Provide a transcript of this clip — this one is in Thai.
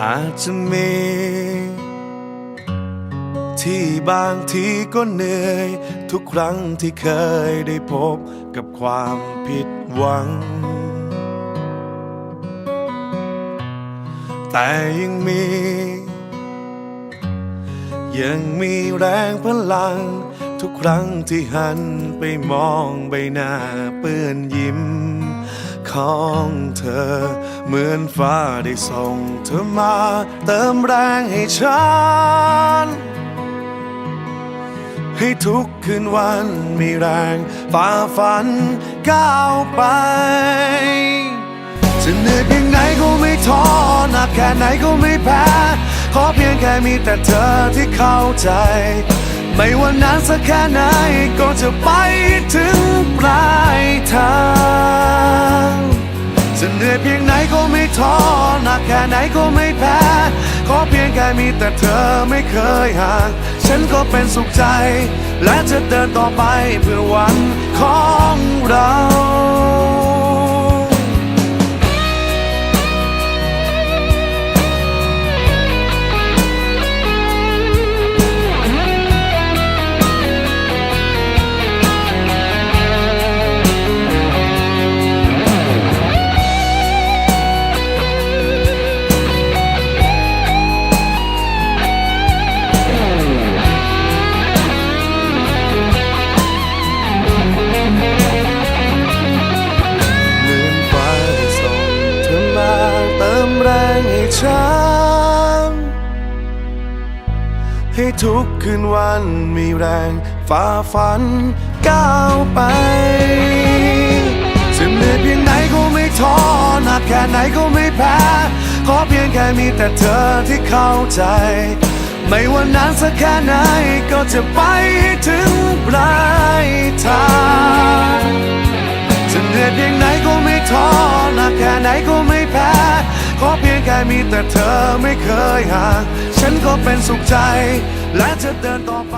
อาจจะมี ที่บางทีก็เหนื่อย ทุกครั้งที่เคยได้พบกับความผิดหวัง แต่ยังมี ยังมีแรงพลัง ทุกครั้งที่หันไปมองใบหน้าเปื้อนยิ้ม ของเธอ เหมือนฟ้าได้ส่งเธอมา เติมแรงให้ฉัน ให้ทุกคืนวันมีแรงฝ่าฟันก้าวไปจะเหนื่อยเพียงไหนก็ไม่ท้อหนักแค่ไหนก็ไม่แพ้ขอเพียงแค่มีแต่เธอที่เข้าใจ ไม่ว่านานสักแค่ไหนก็จะไป จะเหนื่อยเพียงไหนก็ไม่ท้อหนักแค่ไหนก็ไม่แพ้ขอเพียงแค่มีแต่เธอไม่เคยห่าง ฉันก็เป็นสุขใจ และจะเดินต่อไปเพื่อวันของเรา แรงให้ฉันให้ทุกคืนวันมีแรงฝ่าฟันก้าวไปจะเหนื่อยเพียงไหนก็ไม่ท้อหนักแค่ไหนก็ไม่แพ้ ขอเพียงแค่มีแต่เธอที่เข้าใจ ไม่ว่านานสักแค่ไหนก็จะไปให้ถึงปลายทางจะเหนื่อยเพียงไหนก็ไม่ท้อหนักแค่ไหนก็ไม่ แพ้ขอเพียงแค่มีแต่เธอไม่เคยห่าง ฉันก็เป็นสุขใจ และจะเดินต่อไป